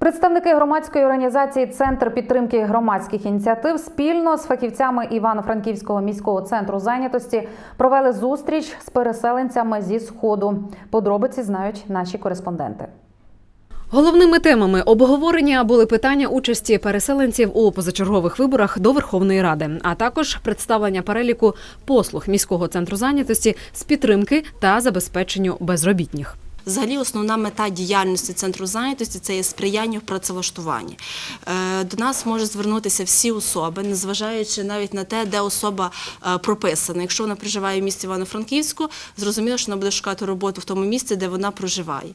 Представники громадської організації Центр підтримки громадських ініціатив спільно з фахівцями Івано-Франківського міського центру зайнятості провели зустріч з переселенцями зі сходу. Подробиці знають наші кореспонденти. Головними темами обговорення були питання участі переселенців у позачергових виборах до Верховної Ради, а також представлення переліку послуг міського центру зайнятості з підтримки та забезпеченню безробітних. Взагалі, основна мета діяльності центру зайнятості це є сприяння в працевлаштуванні. Е, До нас можуть звернутися всі особи, незважаючи навіть на те, де особа е, прописана. Якщо вона проживає в місті Івано-Франківську, зрозуміло, що вона буде шукати роботу в тому місці, де вона проживає.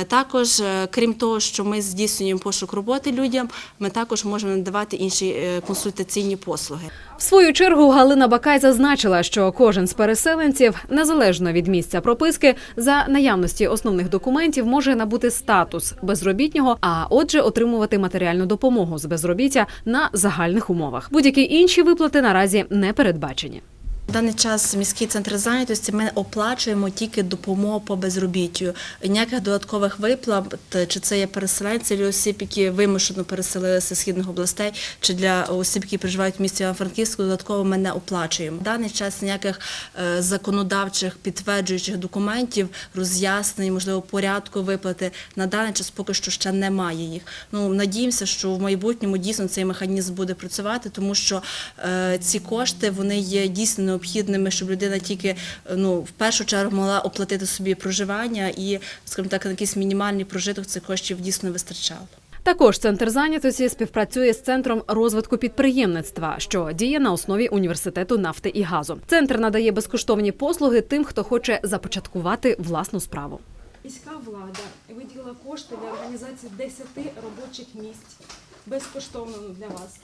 Е, Також, крім того, що ми здійснюємо пошук роботи людям, ми також можемо надавати інші консультаційні послуги. В свою чергу Галина Бакай зазначила, що кожен з переселенців, незалежно від місця прописки, за наявності основних документів може набути статус безробітнього, а отже, отримувати матеріальну допомогу з безробіття на загальних умовах. Будь-які інші виплати наразі не передбачені. В даний час міський центр зайнятості ми оплачуємо тільки допомогу по безробіттю. Ніяких додаткових виплат, чи це є переселенці, чи осіб, які вимушено переселилися з східних областей, чи для осіб, які проживають в місті Івано-Франківську, додатково ми не оплачуємо. В даний час ніяких е, законодавчих підтверджуючих документів, роз'яснень, можливо, порядку виплати на даний час поки що ще немає їх. Ну надіємося, що в майбутньому дійсно цей механізм буде працювати, тому що е, ці кошти вони є дійсно необхідними, щоб людина тільки е, ну в першу чергу могла оплатити собі проживання і, скажімо так, на якийсь мінімальний прожиток цих коштів дійсно вистачало. Також центр зайнятості співпрацює з центром розвитку підприємництва, що діє на основі університету нафти і газу. Центр надає безкоштовні послуги тим, хто хоче започаткувати власну справу. Міська влада виділила кошти для організації 10 робочих місць безкоштовно для вас,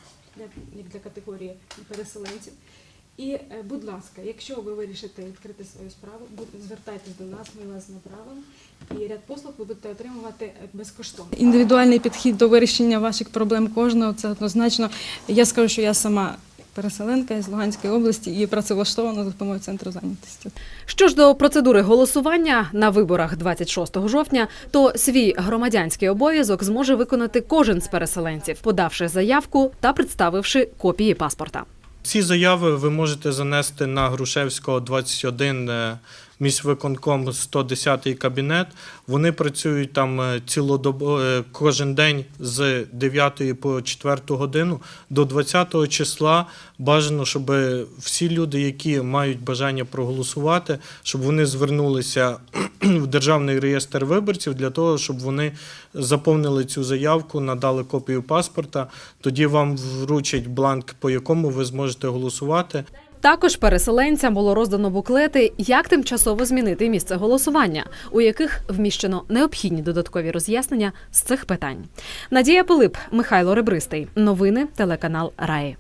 як для категорії переселенців. І, е, будь ласка, якщо ви вирішите відкрити свою справу, звертайтесь до нас, ми вас направимо. І ряд послуг ви будете отримувати е, безкоштовно. Індивідуальний підхід до вирішення ваших проблем кожного це однозначно. Я скажу, що я сама переселенка з Луганської області і працевлаштована за допомогою центру зайнятості. Що ж до процедури голосування на виборах 26 жовтня, то свій громадянський обов'язок зможе виконати кожен з переселенців, подавши заявку та представивши копії паспорта. Ці заяви ви можете занести на Грушевського 21 е, міськвиконком 110 кабінет. Вони працюють там е, цілодобо е, кожен день з 9 по 4 годину до 20 числа. Бажано, щоб всі люди, які мають бажання проголосувати, щоб вони звернулися в державний реєстр виборців для того, щоб вони заповнили цю заявку, надали копію паспорта. Тоді вам вручать бланк, по якому ви зможете голосувати. Також переселенцям було роздано буклети, як тимчасово змінити місце голосування, у яких вміщено необхідні додаткові роз'яснення з цих питань. Надія Пилип, Михайло Ребристий. Новини телеканал Раї.